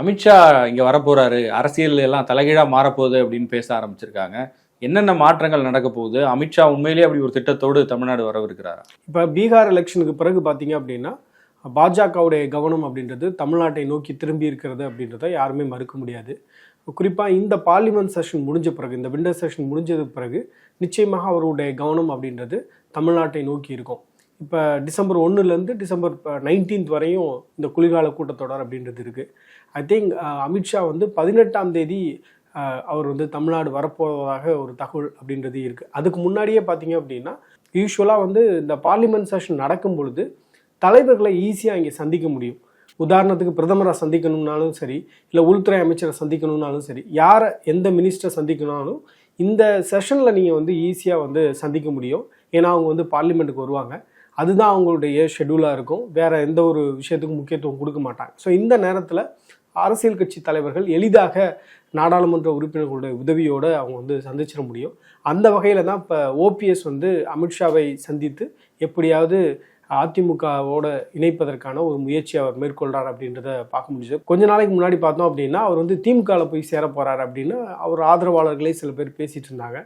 அமித்ஷா இங்கே வரப்போகிறாரு அரசியல் எல்லாம் தலைகீழா மாறப்போகுது அப்படின்னு பேச ஆரம்பிச்சிருக்காங்க. என்னென்ன மாற்றங்கள் நடக்க போகுது? அமித்ஷா உண்மையிலேயே அப்படி ஒரு திட்டத்தோடு தமிழ்நாடு வரவிருக்கிறாரா? இப்போ பீகார் எலெக்ஷனுக்கு பிறகு பார்த்தீங்க அப்படின்னா பாஜகவுடைய கவனம் அப்படின்றது தமிழ்நாட்டை நோக்கி திரும்பி இருக்கிறது அப்படின்றத யாருமே மறுக்க முடியாது. குறிப்பாக இந்த பார்லிமெண்ட் செஷன் முடிஞ்ச பிறகு இந்த விண்டர் செஷன் முடிஞ்சதுக்கு பிறகு நிச்சயமாக அவருடைய கவனம் அப்படின்றது தமிழ்நாட்டை நோக்கி இருக்கும். இப்போ டிசம்பர் ஒன்றுலேருந்து டிசம்பர் நைன்டீன்த் வரையும் இந்த குளிர்கால கூட்டத்தொடர் அப்படின்றது இருக்குது ஐ திங்க் அமித்ஷா வந்து பதினெட்டாம் தேதி அவர் வந்து தமிழ்நாடு வரப்போவதாக ஒரு தகவல் அப்படின்றது இருக்குது அதுக்கு முன்னாடியே பார்த்தீங்க அப்படின்னா யூஸ்வலாக வந்து இந்த பார்லிமெண்ட் செஷன் நடக்கும் பொழுது தலைவர்களை ஈஸியாக இங்கே சந்திக்க முடியும். உதாரணத்துக்கு பிரதமரை சந்திக்கணும்னாலும் சரி இல்லை உள்துறை அமைச்சரை சந்திக்கணும்னாலும் சரி யாரை எந்த மினிஸ்டரை சந்திக்கணும்னாலும் இந்த செஷனில் நீங்கள் வந்து ஈஸியாக வந்து சந்திக்க முடியும். ஏன்னா அவங்க வந்து பார்லிமெண்ட்டுக்கு வருவாங்க. அதுதான் அவங்களுடைய ஷெடியூலாக இருக்கும். வேற எந்த ஒரு விஷயத்துக்கும் முக்கியத்துவம் கொடுக்க மாட்டாங்க. ஸோ இந்த நேரத்தில் அரசியல் கட்சி தலைவர்கள் எளிதாக நாடாளுமன்ற உறுப்பினர்களுடைய உதவியோடு அவங்க வந்து சந்திச்சிட முடியும். அந்த வகையில் தான் இப்போ ஓபிஎஸ் வந்து அமித்ஷாவை சந்தித்து எப்படியாவது அதிமுகவோட இணைப்பதற்கான ஒரு முயற்சி அவர் மேற்கொள்றார் அப்படின்றத பார்க்க முடிஞ்சது. கொஞ்ச நாளைக்கு முன்னாடி பார்த்தோம் அப்படின்னா அவர் வந்து திமுகவில் போய் சேர போறார் அப்படின்னு அவர் ஆதரவாளர்களே சில பேர் பேசிகிட்டு இருந்தாங்க.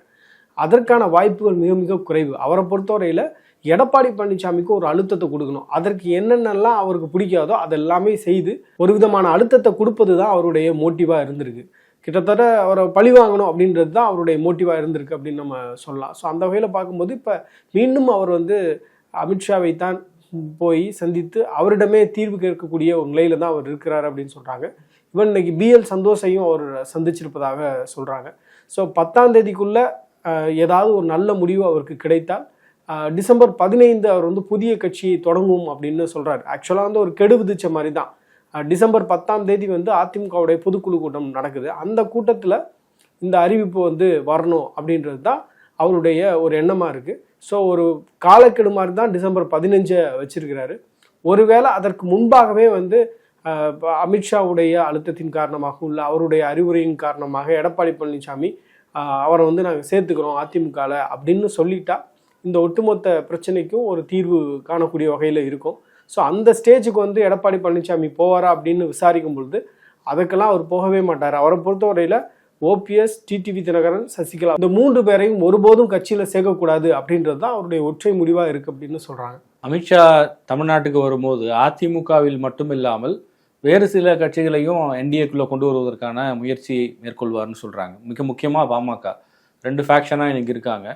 அதற்கான வாய்ப்புகள் மிக மிக குறைவு. அவரை பொறுத்தவரையில் எடப்பாடி பழனிசாமிக்கு ஒரு அழுத்தத்தை கொடுக்கணும். அதற்கு என்னென்னலாம் அவருக்கு பிடிக்காதோ அதெல்லாமே செய்து ஒரு விதமான அழுத்தத்தை கொடுப்பது தான் அவருடைய மோட்டிவாக இருந்திருக்கு. கிட்டத்தட்ட அவரை பழி வாங்கணும் அப்படின்றது தான் அவருடைய மோட்டிவாக இருந்திருக்கு அப்படின்னு நம்ம சொல்லலாம். ஸோ அந்த வகையில் பார்க்கும்போது இப்போ மீண்டும் அவர் வந்து அமித்ஷாவை தான் போய் சந்தித்து அவரிடமே தீர்வு கேட்கக்கூடிய ஒரு நிலையில தான் அவர் இருக்கிறார் அப்படின்னு சொல்கிறாங்க இவன் இன்னைக்கு பிஎல் சந்தோஷையும் அவர் சந்திச்சிருப்பதாக சொல்கிறாங்க ஸோ பத்தாம் தேதிக்குள்ளே ஏதாவது ஒரு நல்ல முடிவு அவருக்கு கிடைத்தால் டிசம்பர் பதினைந்து அவர் வந்து புதிய கட்சி தொடங்கும் அப்படின்னு சொல்கிறார் ஆக்சுவலாக வந்து ஒரு கெடு விதிச்ச மாதிரி தான் டிசம்பர் பத்தாம் தேதி வந்து அதிமுகவுடைய பொதுக்குழு கூட்டம் நடக்குது. அந்த கூட்டத்தில் இந்த அறிவிப்பு வந்து வரணும் அப்படின்றது தான் அவருடைய ஒரு எண்ணமாக இருக்குது ஸோ ஒரு காலக்கெடு மாதிரி தான் டிசம்பர் பதினஞ்சை வச்சிருக்கிறாரு. ஒருவேளை அதற்கு முன்பாகவே வந்து அமித்ஷாவுடைய அழுத்தத்தின் காரணமாக உள்ள அவருடைய அறிவுரையின் காரணமாக எடப்பாடி பழனிசாமி அவரை வந்து நாங்கள் சேர்த்துக்கிறோம் அதிமுகவில் அப்படின்னு சொல்லிட்டா இந்த ஒட்டுமொத்த பிரச்சனைக்கும் ஒரு தீர்வு காணக்கூடிய வகையில் இருக்கும். ஸோ அந்த ஸ்டேஜுக்கு வந்து எடப்பாடி பழனிசாமி போவாரா அப்படின்னு விசாரிக்கும் பொழுது அதுக்கெல்லாம் அவர் போகவே மாட்டார். அவரை பொறுத்தவரையில் ஓபிஎஸ் டிடிவி தினகரன் சசிகலா இந்த மூன்று பேரையும் ஒருபோதும் கட்சியில் சேர்க்கக்கூடாது அப்படின்றது தான் அவருடைய ஒற்றை முடிவாக இருக்குது அப்படின்னு சொல்கிறாங்க அமித்ஷா தமிழ்நாட்டுக்கு வரும்போது அதிமுகவில் மட்டும் இல்லாமல் வேறு சில கட்சிகளையும் என்டிஏக்குள்ளே கொண்டு வருவதற்கான முயற்சி மேற்கொள்வார்னு சொல்கிறாங்க மிக முக்கியமாக பாமக. ரெண்டு ஃபேக்ஷனாக இன்னைக்கு இருக்காங்க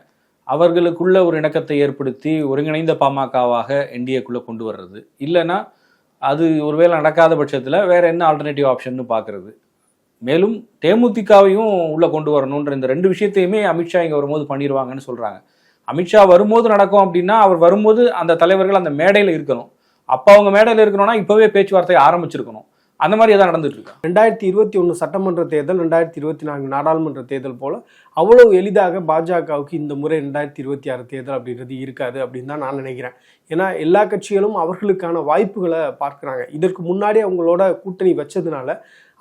அவர்களுக்குள்ள ஒரு இணக்கத்தை ஏற்படுத்தி ஒருங்கிணைந்த பாமகவாக என்டிஏக்குள்ளே கொண்டு வர்றது. இல்லைன்னா அது ஒருவேளை நடக்காத பட்சத்தில் வேற என்ன ஆல்டர்னேட்டிவ் ஆப்ஷன் பார்க்கறது மேலும் தேமுதிகவையும் உள்ளே கொண்டு வரணுன்ற இந்த ரெண்டு விஷயத்தையுமே அமித்ஷா இங்கே வரும்போது பண்ணிடுவாங்கன்னு சொல்கிறாங்க அமித்ஷா வரும்போது நடக்கும் அப்படின்னா அவர் வரும்போது அந்த தலைவர்கள் அந்த மேடையில் இருக்கணும். அப்போ அவங்க மேடையில் இருக்கணும்னா இப்போவே பேச்சுவார்த்தை ஆரம்பிச்சிருக்கணும். அந்த மாதிரி எதாவது நடந்துட்டு இருக்கு? ரெண்டாயிரத்தி இருபத்தி ஒன்று சட்டமன்ற தேர்தல் ரெண்டாயிரத்தி இருபத்தி நான்கு நாடாளுமன்ற தேர்தல் போல அவ்வளோ எளிதாக பாஜகவுக்கு இந்த முறை ரெண்டாயிரத்தி இருபத்தி ஆறு தேர்தல் அப்படின்றது இருக்காது அப்படின்னு தான் நான் நினைக்கிறேன். ஏன்னா எல்லா கட்சிகளும் அவர்களுக்கான வாய்ப்புகளை பார்க்குறாங்க. இதற்கு முன்னாடி அவங்களோட கூட்டணி வச்சதுனால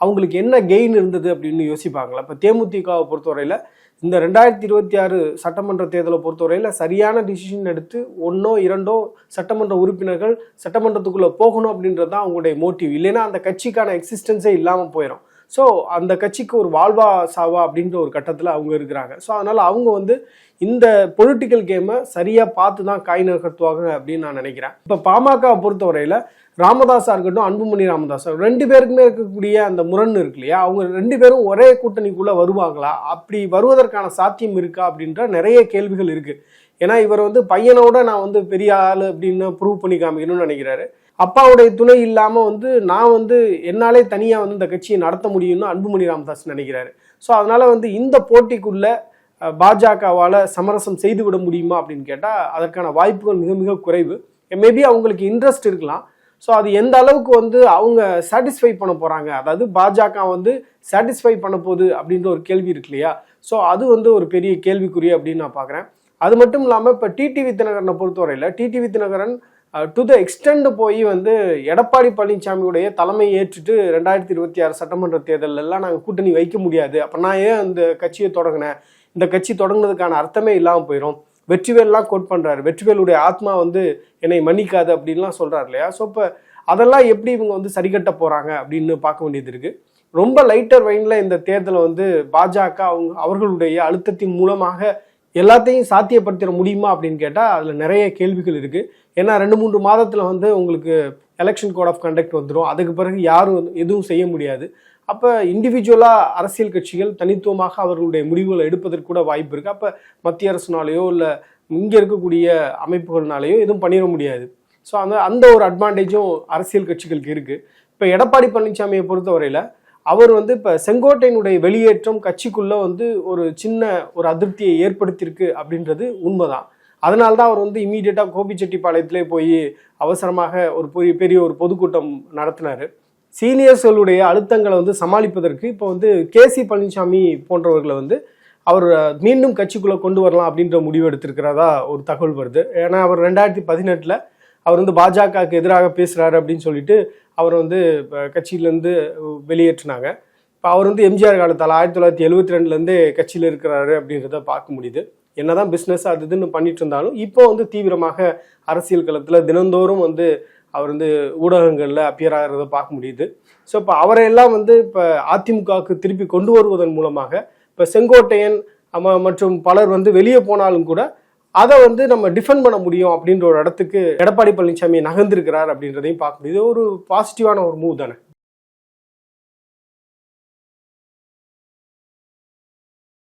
அவங்களுக்கு என்ன கெயின் இருந்தது அப்படின்னு யோசிப்பாங்களா? இப்போ தேமுதிகவை பொறுத்தவரையில் இந்த ரெண்டாயிரத்தி இருபத்தி ஆறு சட்டமன்ற தேர்தலை பொறுத்தவரையில் சரியான டிசிஷன் எடுத்து ஒன்றோ இரண்டோ சட்டமன்ற உறுப்பினர்கள் சட்டமன்றத்துக்குள்ளே போகணும் அப்படின்றது தான் அவங்களுடைய மோட்டிவ் இல்லைன்னா அந்த கட்சிக்கான எக்ஸிஸ்டன்ஸே இல்லாமல் போயிடும் ஸோ அந்த கட்சிக்கு ஒரு வாழ்வா சாவா அப்படின்ற ஒரு கட்டத்தில் அவங்க இருக்கிறாங்க. ஸோ அதனால் அவங்க வந்து இந்த பொலிட்டிக்கல் கேமை சரியாக பார்த்து தான் காய் நகர்த்துவாங்க அப்படின்னு நான் நினைக்கிறேன். இப்போ பாமகவை பொறுத்தவரையில் ராமதாஸாக இருக்கட்டும் அன்புமணி ராமதாஸ் ரெண்டு பேருக்குமே இருக்கக்கூடிய அந்த முரண் இருக்கு இல்லையா? அவங்க ரெண்டு பேரும் ஒரே கூட்டணிக்குள்ளே வருவாங்களா? அப்படி வருவதற்கான சாத்தியம் இருக்கா அப்படின்ற நிறைய கேள்விகள் இருக்குது ஏன்னா இவர் வந்து பையனோட நான் வந்து பெரிய ஆள் அப்படின்னு ப்ரூவ் பண்ணி காமிக்கணும்னு நினைக்கிறாரு. அப்பாவுடைய துணை இல்லாமல் வந்து நான் வந்து என்னாலே தனியாக வந்து இந்த கட்சியை நடத்த முடியும்னு அன்புமணி ராமதாஸ் நினைக்கிறாரு. ஸோ அதனால் வந்து இந்த போட்டிக்குள்ள பாஜகவால் சமரசம் செய்து விட முடியுமா அப்படின்னு கேட்டால் அதற்கான வாய்ப்புகள் மிக மிக குறைவு. மேபி அவங்களுக்கு இன்ட்ரெஸ்ட் இருக்கலாம். ஸோ அது எந்த அளவுக்கு வந்து அவங்க சாட்டிஸ்ஃபை பண்ண போகிறாங்க அதாவது பாஜக வந்து சாட்டிஸ்ஃபை பண்ண போகுது அப்படின்ற ஒரு கேள்வி இருக்கு இல்லையா? ஸோ அது வந்து ஒரு பெரிய கேள்விக்குரிய அப்படின்னு நான் பார்க்குறேன் அது மட்டும் இல்லாமல் இப்போ டிடிவி தினகரனை பொறுத்தவரையில் TTV Dhinakaran to the extent போய் வந்து எடப்பாடி பழனிசாமியுடைய தலைமை ஏற்றுட்டு ரெண்டாயிரத்தி இருபத்தி ஆறு சட்டமன்ற தேர்தலெல்லாம் நாங்கள் கூட்டணி வைக்க முடியாது. அப்போ நான் ஏன் அந்த கட்சியை தொடங்கினேன்? இந்த கட்சி தொடங்கினதுக்கான அர்த்தமே இல்லாமல் போயிடும் வெற்றிவேல்லாம் கோட் பண்ணுறாரு வெற்றிவேலுடைய ஆத்மா வந்து என்னை மன்னிக்காது அப்படின்லாம் சொல்கிறார் இல்லையா? ஸோ இப்போ அதெல்லாம் எப்படி இவங்க வந்து சரிகட்ட போகிறாங்க அப்படின்னு பார்க்க வேண்டியது இருக்குது ரொம்ப லைட்டர் வைனில் இந்த தேர்தலை வந்து பாஜக அவங்க அவர்களுடைய அழுத்தத்தின் மூலமாக எல்லாத்தையும் சாத்தியப்படுத்திட முடியுமா அப்படின்னு கேட்டால் அதில் நிறைய கேள்விகள் இருக்குது ஏன்னா ரெண்டு மூன்று மாதத்தில் வந்து உங்களுக்கு எலெக்ஷன் கோட் ஆஃப் கண்டக்ட் வந்துடும் அதுக்கு பிறகு யாரும் எதுவும் செய்ய முடியாது. அப்போ இண்டிவிஜுவலாக அரசியல் கட்சிகள் தனித்துவமாக அவர்களுடைய முடிவுகளை எடுப்பதற்கு கூட வாய்ப்பு இருக்குது அப்போ மத்திய அரசுனாலேயோ இல்லை இங்கே இருக்கக்கூடிய அமைப்புகள்னாலேயோ எதுவும் பண்ணிட முடியாது. ஸோ அந்த அந்த ஒரு அட்வான்டேஜும் அரசியல் கட்சிகளுக்கு இருக்குது இப்போ எடப்பாடி பழனிசாமியை பொறுத்தவரையில் அவர் வந்து இப்போ செங்கோட்டையினுடைய வெளியேற்றம் கட்சிக்குள்ளே வந்து ஒரு சின்ன ஒரு அதிருப்தியை ஏற்படுத்தியிருக்கு அப்படின்றது உண்மைதான். அதனால தான் அவர் வந்து இமீடியட்டாக கோபிச்செட்டிப்பாளையத்திலே போய் அவசரமாக ஒரு பெரிய பெரிய ஒரு பொதுக்கூட்டம் நடத்தினார். சீனியர்ஸ்களுடைய அழுத்தங்களை வந்து சமாளிப்பதற்கு இப்போ வந்து கேசி பழனிசாமி போன்றவர்களை வந்து அவர் மீண்டும் கட்சிக்குள்ளே கொண்டு வரலாம் அப்படின்ற முடிவு எடுத்திருக்கிறதா ஒரு தகவல் வருது. ஏன்னா அவர் ரெண்டாயிரத்தி பதினெட்டில் அவர் வந்து பாஜகவுக்கு எதிராக பேசுகிறாரு அப்படின்னு சொல்லிட்டு அவர் வந்து கட்சியிலேருந்து வெளியேற்றினாங்க. இப்போ அவர் வந்து எம்ஜிஆர் காலத்தால் ஆயிரத்தி தொள்ளாயிரத்தி எழுபத்தி ரெண்டுலேருந்தே கட்சியில் இருக்கிறாரு அப்படின்றத பார்க்க முடியுது. என்னதான் பிஸ்னஸ் அது இதுன்னு பண்ணிட்டு இருந்தாலும் இப்போ வந்து தீவிரமாக அரசியல் களத்தில் தினந்தோறும் வந்து அவர் வந்து ஊடகங்களில் அப்பியர் ஆகிறத பார்க்க முடியுது. ஸோ இப்போ அவரையெல்லாம் வந்து இப்போ அதிமுகவுக்கு திருப்பி கொண்டு வருவதன் மூலமாக இப்போ செங்கோட்டையன் மற்றும் பலர் வந்து வெளியே போனாலும் கூட அதை வந்து நம்ம டிஃபெண்ட் பண்ண முடியும் அப்படின்ற ஒரு இடத்துக்கு எடப்பாடி பழனிசாமி நகர்ந்திருக்கிறார் அப்படின்றதையும் பார்க்க முடியுது இது ஒரு பாசிட்டிவான ஒரு மூவ் தானே?